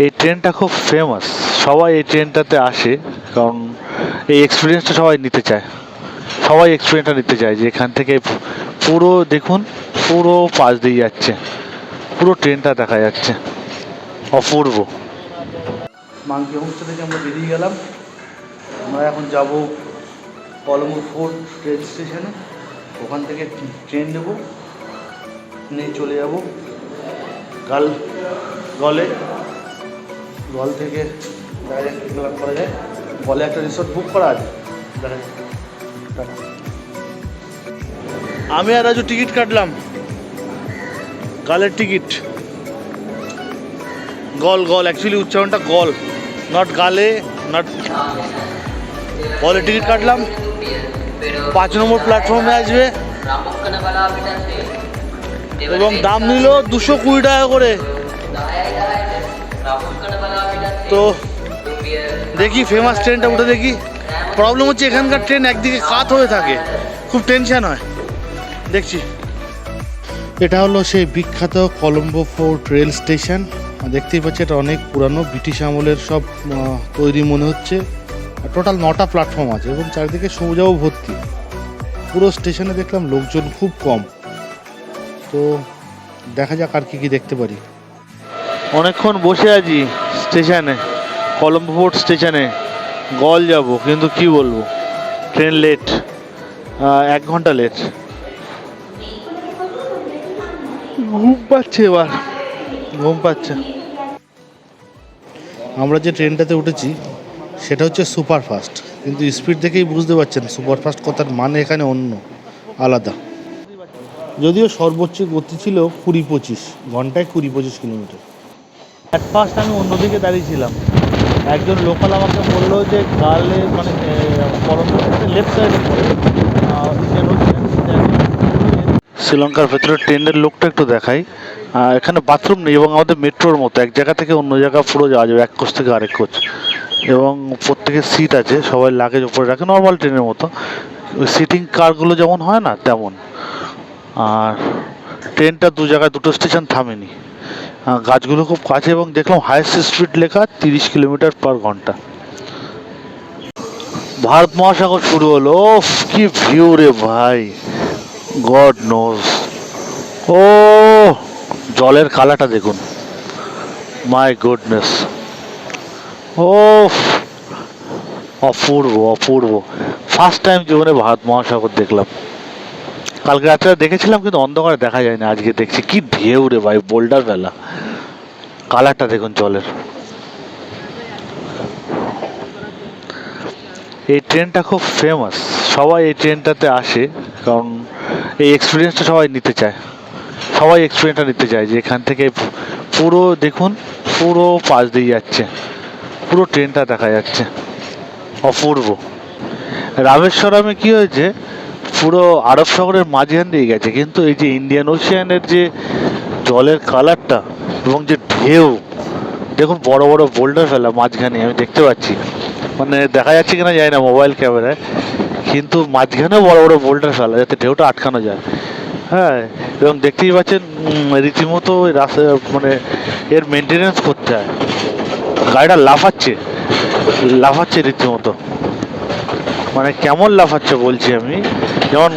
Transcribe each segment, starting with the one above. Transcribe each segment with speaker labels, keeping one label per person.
Speaker 1: এই ট্রেনটা খুব ফেমাস সবাই এই ট্রেনটাতে আসে, কারণ এই এক্সপিরিয়েন্সটা সবাই নিতে চায়। সবাই এক্সপিরিয়েন্সটা নিতে চায় যে এখান থেকে পুরো দেখুন, পুরো পাশ দিয়ে যাচ্ছে। পুরো ট্রেনটা দেখা যাচ্ছে। অপূর্ব। মাঙ্কি হোমস্টে থেকে আমরা বেরিয়ে গেলাম। আমরা এখন যাব কলম ফোর্ট রেল স্টেশনে। ওখান থেকে ট্রেন নেব। নিয়ে চলে যাব গাল গলে। গল থেকে যাক করা যায়। গলে একটা রিসোর্ট বুক করা আছে। আমি আর রাজু টিকিট কাটলাম। গালের টিকিট। গল গল। অ্যাকচুয়ালি উচ্চারণটা গল। নট গালে নট গলে টিকিট কাটলাম। পাঁচ নম্বর প্ল্যাটফর্মে আসবে। এবং দাম নিল দুশো কুড়ি টাকা করে। তো দেখি ফেমাস ট্রেনটা উঠে দেখি। প্রবলেম হচ্ছে এখানকার ট্রেন একদিকে কাত হয়ে থাকে। খুব টেনশন হয়। দেখছি। এটা হলো সেই বিখ্যাত কলম্বো ফোর্ট রেল স্টেশন দেখতেই পাচ্ছি এটা অনেক পুরানো। ব্রিটিশ আমলের সব তৈরি মনে হচ্ছে। টোটাল নটা প্ল্যাটফর্ম আছে এবং চারিদিকে সবুজাও ভর্তি। পুরো স্টেশনে দেখলাম লোকজন খুব কম। তো দেখা যাক আর কি কি দেখতে পারি। অনেকক্ষণ বসে আছি। স্টেশনে কলম্বো ফোর্ট স্টেশনে গল যাব, কিন্তু কি বলব? ট্রেন লেট এক ঘণ্টা লেট ঘুম পাচ্ছে এবার, ঘুম পাচ্ছে। আমরা যে ট্রেনটাতে উঠেছি, সেটা হচ্ছে সুপারফাস্ট, কিন্তু স্পিড দেখেই বুঝতে পারছেন, সুপারফাস্ট কথার মানে এখানে অন্য, আলাদা। যদিও সর্বোচ্চ গতি ছিল কুড়ি পঁচিশ, ঘন্টায় কুড়ি পঁচিশ কিলোমিটার। অ্যাট ফার্স্ট আমি অন্যদিকে দাঁড়িয়েছিলাম একজন লোকাল আমাকে বলল যে, গালে মানে লেফট সাইডে পড়ে। শ্রীলঙ্কার ভেতরে ট্রেনের লোকটা একটু দেখাই। এখানে বাথরুম নেই এবং আমাদের মেট্রোর মতো। এক জায়গা থেকে অন্য জায়গা পুরো যাওয়া যাবে, এক কোচ থেকে আরেক কোচ। এবং প্রত্যেকের সিট আছে, সবাই লাগেজ উপরে রাখে নর্মাল ট্রেনের মতো। সিটিং কারগুলো যেমন হয় না, তেমন। আর ট্রেনটা দু জায়গায়, দুটো স্টেশন থামেনি। গাছগুলো খুব কাছে এবং দেখলাম হাইস্ট স্পিড লেখা তিরিশ কিলোমিটার পার ঘণ্টা। ভারত মহাসাগর শুরু হলো কি ভিউ রে ভাই। গড নোজ ও, জলের কালাটা দেখুন। মাই গুডনেস ও অপূর্ব অপূর্ব। ফার্স্ট টাইম জীবনে ভারত মহাসাগর দেখলাম। কালকে রাত্রে দেখেছিলাম, কিন্তু অন্ধকারে দেখা যায় না আজকে দেখছি, কি ঢেউ রে ভাই, বোল্ডার বেলা। কালারটা দেখুন জলের। এই ট্রেনটা খুব ফেমাস সবাই এই ট্রেনটাতে আসে, কারণ এই এক্সপিরিয়েন্সটা সবাই নিতে চায়। সবাই এক্সপিরিয়েন্সটা নিতে চায় যে এখান থেকে পুরো দেখুন, পুরো পাশ দিয়ে যাচ্ছে। পুরো ট্রেনটা দেখা যাচ্ছে। অপূর্ব। রামেশ্বরমে কি হয়েছে পুরো আরব সাগরের মাঝখান দিয়ে গেছে, কিন্তু এই যে ইন্ডিয়ান ওশিয়ানের যে জলের কালারটা এবং যে ঢেউ, দেখুন বড় বড় বোল্ডার ফেলা মাঝখানে, আমি দেখতে পাচ্ছি। মানে দেখা যাচ্ছে কিনা যায় না মোবাইল ক্যামেরায় কিন্তু মাঝখানেও বড় বড় বোল্ডার ফেলা, যাতে ঢেউটা আটকানো যায়। হ্যাঁ এবং দেখতেই পাচ্ছেন রীতিমতো রাস্তা মানে এর মেনটেনেন্স করতে হয়। গাড়িটা লাফাচ্ছে লাফাচ্ছে রীতিমতো। মানে কেমন লাফাচ্ছে বলছি আমি? যেমন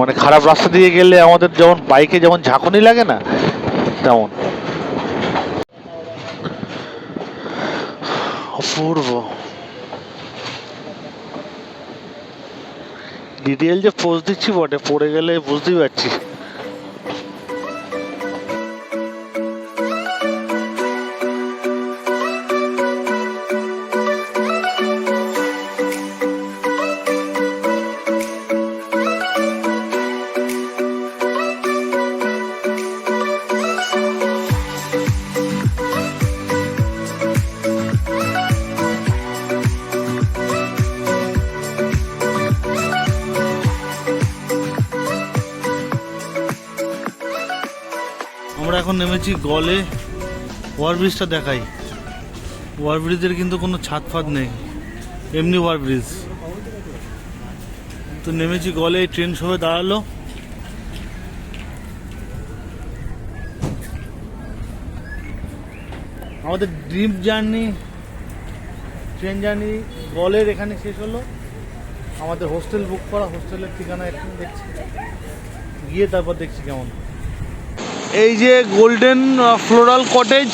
Speaker 1: মানে খারাপ রাস্তা দিয়ে গেলে আমাদের যেমন বাইকে যেমন ঝাঁকুনি লাগে না, তেমন। অপূর্ব। ডিটেল যে পোস্ট দিচ্ছি বটে, পড়ে গেলে বুঝতেই পারছি। আমরা এখন নেমেছি গলে। ওভারব্রিজটা দেখাই। ওভারব্রিজের কিন্তু কোনো ছাদ ফাদ নেই। এমনি ওভারব্রিজ তো নেমেছি গলে ট্রেন সবে দাঁড়াল। আমাদের ড্রিম জার্নি ট্রেন জার্নি গলের এখানে শেষ হলো। আমাদের হোস্টেল বুক করা হোস্টেলের ঠিকানা এখন দেখছি। গিয়ে তারপর দেখছি কেমন এই যে গোল্ডেন ফ্লোরাল কটেজ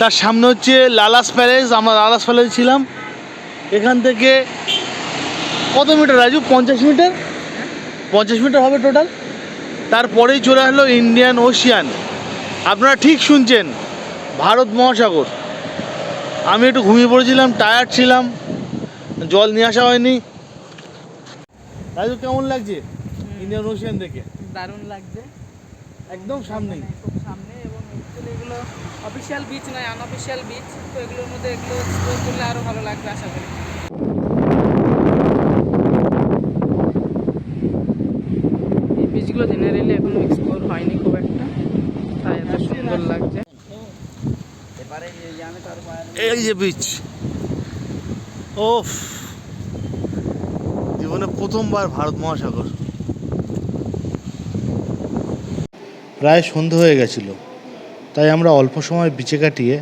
Speaker 1: তার সামনে হচ্ছে লালাস প্যালেস আমরা লালাস প্যালেস ছিলাম। এখান থেকে কত মিটার রাজু? পঞ্চাশ মিটার পঞ্চাশ মিটার হবে টোটাল তারপরেই চলে আসলো ইন্ডিয়ান ওশিয়ান আপনারা ঠিক শুনছেন ভারত মহাসাগর। আমি একটু ঘুমিয়ে পড়েছিলাম টায়ার্ড ছিলাম জল নিয়ে আসা হয়নি। রাজু কেমন লাগছে? ইন্ডিয়ান ওশিয়ান দেখে।
Speaker 2: দারুণ লাগছে।
Speaker 1: একদম সামনেই।
Speaker 2: মানে খুব সামনে এবং এগুলো অফিসিয়াল বিচ নয় আনঅফিসিয়াল বিচ তো এগুলোর মধ্যে এগুলো এক্সপ্লোর করলে আরও ভালো লাগবে আশা করি। এই বিচগুলো জেনারেলি এখনও এক্সপ্লোর হয়নি খুব একটা তাই এত সুন্দর লাগছে।
Speaker 1: এই যে বিচ ওফ। জীবনে প্রথমবার ভারত মহাসাগর। প্রায় সন্ধে হয়ে গেছিল। তাই আমরা অল্প সময় বিচে কাটিয়ে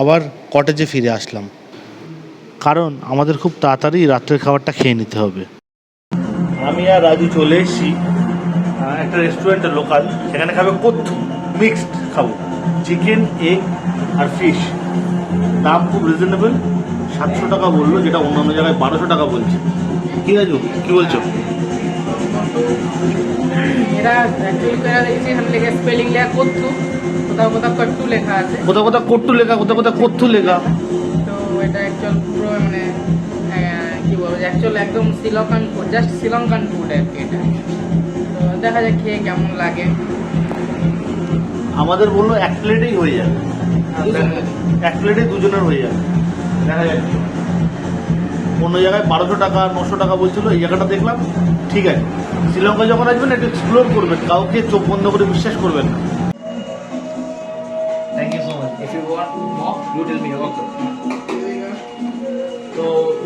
Speaker 1: আবার কটেজে ফিরে আসলাম। কারণ আমাদের খুব তাড়াতাড়ি রাত্রের খাবারটা খেয়ে নিতে হবে। আমি আর রাজু চলে এসেছি একটা রেস্টুরেন্টে লোকাল সেখানে খাবে কত্থু মিক্সড খাব। চিকেন এগ আর ফিশ দাম খুব রিজনেবল সাতশো টাকা বলল, যেটা অন্যান্য জায়গায় বারোশো টাকা বলছে। কি রাজু, কি বলছো?
Speaker 2: এরা অ্যাকচুয়ালি দেখেছি লেখা স্পেলিং লেখা কোথাও কোথাও কট্টু লেখা আছে।
Speaker 1: কোথাও কোথাও কট্টু লেখা কোথাও কোথাও কত্থু লেখা।
Speaker 2: তো এটা অ্যাকচুয়াল পুরো মানে কি বলব অ্যাকচুয়াল একদম Sri Lankan food just Sri Lankan food আর কি এটা। তো দেখা যাক খেয়ে কেমন লাগে।
Speaker 1: আমাদের বলল এক প্লেটেই হয়ে যাবে।
Speaker 2: আর
Speaker 1: এক প্লেটে দুজনের হয়ে যাবে। দেখা যাক। অন্য জায়গায় বারোশো টাকা নশো টাকা বলছিল এই জায়গাটা দেখলাম ঠিক আছে। শ্রীলঙ্কা যখন আসবেন একটু এক্সপ্লোর করবেন কাউকে চোখ বন্ধ করে বিশ্বাস করবেন না। Thank you so much
Speaker 3: more, you tell me. Okay.
Speaker 1: তো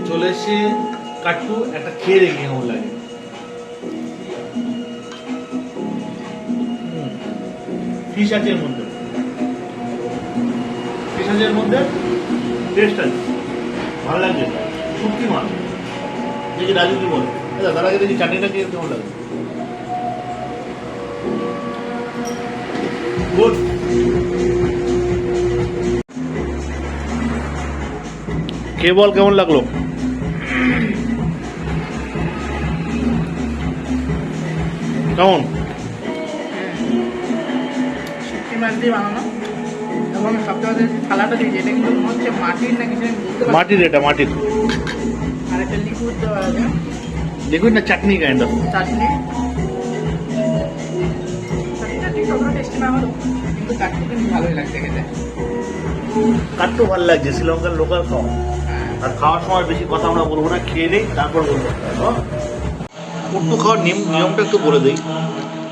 Speaker 1: চলে এসে কাট্টু একটা খেয়ে দেখি কেমন লাগে। ফিশ আছে এর মধ্যে। ফিশ আছে এর মধ্যে? টেস্ট আছে। ভালো লাগছে। মাছ দেখি রাজু কি বলে? আচ্ছা তার আগে দেখি চাটনিটা খেয়ে কেমন লাগে? কে বল কেমন লাগল? কেমন?
Speaker 2: মনে। মাটির
Speaker 1: এটা মাটির। না
Speaker 2: হলো কিন্তু চাটনি কিন্তু ভালোই লাগছে খেতে।
Speaker 1: কাট্টু ভালো লাগছে শ্রীলঙ্কার লোকাল খাওয়া
Speaker 2: হ্যাঁ।
Speaker 1: আর খাওয়ার সময় বেশি কথা আমরা বলব না খেয়ে নেই তারপর বলব। কুট্টু খাওয়ার নিয়ম নিয়মটা একটু বলে দিই।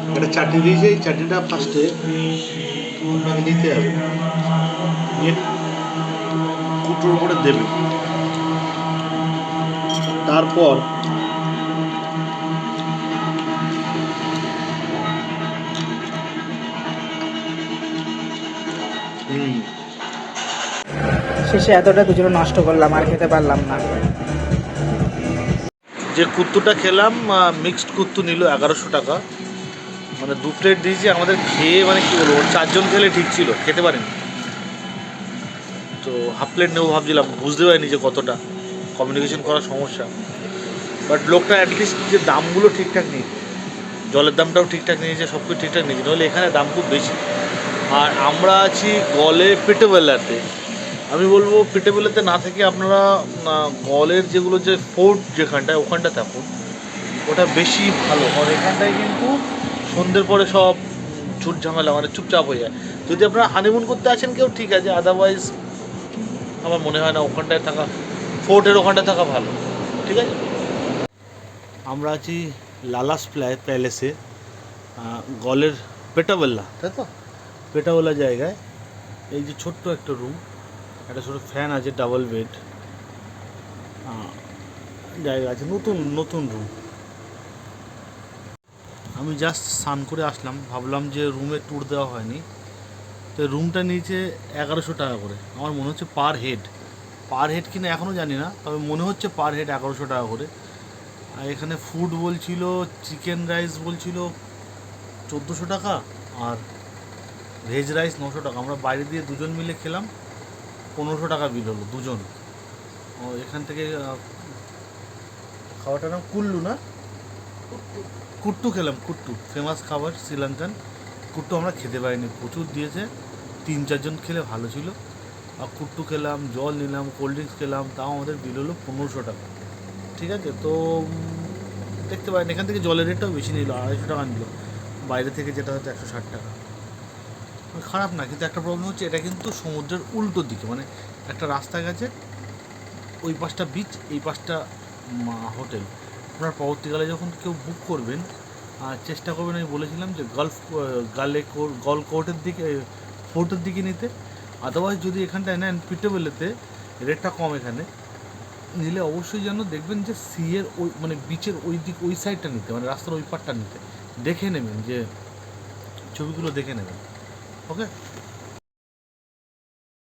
Speaker 1: একটা চাটনি দিয়েছে এই চাটনিটা ফার্স্টে নিতে হবে। নিয়ে কুটোর উপরে দেবে তারপর হুম
Speaker 2: শেষে এতটা দুজনে নষ্ট করলাম আর খেতে পারলাম না।
Speaker 1: যে কুত্তুটা খেলাম মিক্সড কুত্তু নিল এগারোশো টাকা। মানে দু প্লেট দিয়েছি আমাদের খেয়ে মানে কি বলব ওর চারজন খেলে ঠিক ছিল খেতে পারেনি। তো হাফ প্লেট নেব ভাবছিলাম বুঝতে পারিনি যে কতটা। কমিউনিকেশন করার সমস্যা। বাট লোকটা অ্যাটলিস্ট যে দামগুলো ঠিকঠাক নিয়ে জলের দামটাও ঠিকঠাক নিয়েছে সব কিছু ঠিকঠাক নিয়েছে নাহলে এখানে দাম খুব বেশি। আর আমরা আছি গলে পেটেবেলাতে আমি বলব পেটেবেলাতে না থেকে আপনারা গলের যেগুলো যে ফোর্ট যেখানটায়, ওখানটা থাকুন। ওটা বেশি ভালো। কারণ এখানটায় কিন্তু সন্ধ্যের পরে সব ঝুট ঝামেলা মানে চুপচাপ হয়ে যায়। যদি আপনারা হানিমুন করতে আছেন কেউ, ঠিক আছে। আদারওয়াইজ আমার মনে হয় না ওখানটায় থাকা ফোর্টের ওখানটা থাকা ভালো। ঠিক আছে? আমরা আছি লালাস প্লা- প্যালেসে গলের পেটাবেল্লা। তাই তো? পেটাবেলা জায়গায়। এই যে ছোট্ট একটা রুম একটা ছোটো ফ্যান আছে ডাবল বেড জায়গা আছে নতুন নতুন রুম আমি জাস্ট স্নান করে আসলাম ভাবলাম যে রুমে ট্যুর দেওয়া হয়নি। তো রুমটা নিয়েছে এগারোশো টাকা করে। আমার মনে হচ্ছে পার হেড পার হেড কিনা এখনও জানি না তবে মনে হচ্ছে পার হেড এগারোশো টাকা করে। আর এখানে ফুড বলছিল চিকেন রাইস বলছিল চোদ্দোশো টাকা আর ভেজ রাইস নশো টাকা। আমরা বাইরে দিয়ে দুজন মিলে খেলাম পনেরোশো টাকা বিল হলো দুজন। ও এখান থেকে আহ, খাবারটার নাম কুল্লু না? কুট্টু খেলাম কুট্টু। ফেমাস খাবার শ্রীলঙ্কান কুট্টু আমরা খেতে পারিনি প্রচুর দিয়েছে। তিন চারজন খেলে ভালো ছিল। কুট্টু খেলাম, জল নিলাম কোল্ড ড্রিঙ্কস খেলাম, তাও আমাদের বিল হলো পনেরোশো টাকা। ঠিক আছে? তো দেখতে পারেন, এখান থেকে জলের রেটটাও বেশি নিল, আড়াইশো টাকা নিল। বাইরে থেকে যেটা হচ্ছে একশো ষাট টাকা। খারাপ না, কিন্তু একটা প্রবলেম হচ্ছে, এটা কিন্তু সমুদ্রের উল্টো দিকে মানে একটা রাস্তা গেছে ওই পাশটা বিচ এই পাশটা হোটেল আপনার পরবর্তীকালে যখন কেউ বুক করবেন আর চেষ্টা করবেন, আমি বলেছিলাম যে গলফ গালে গল কোর্টের দিকে ফোর্টের দিকে নিতে। আদারওয়াইজ যদি এখানটায় নেন পিটেবেলেতে রেটটা কম এখানে, নিলে অবশ্যই যেন দেখবেন যে সিয়ের ওই মানে বিচের ওই দিক, ওই সাইডটা নিতে মানে রাস্তার ওই পারটা নিতে। দেখে নেবেন যে ছবিগুলো দেখে নেবেন। ওকে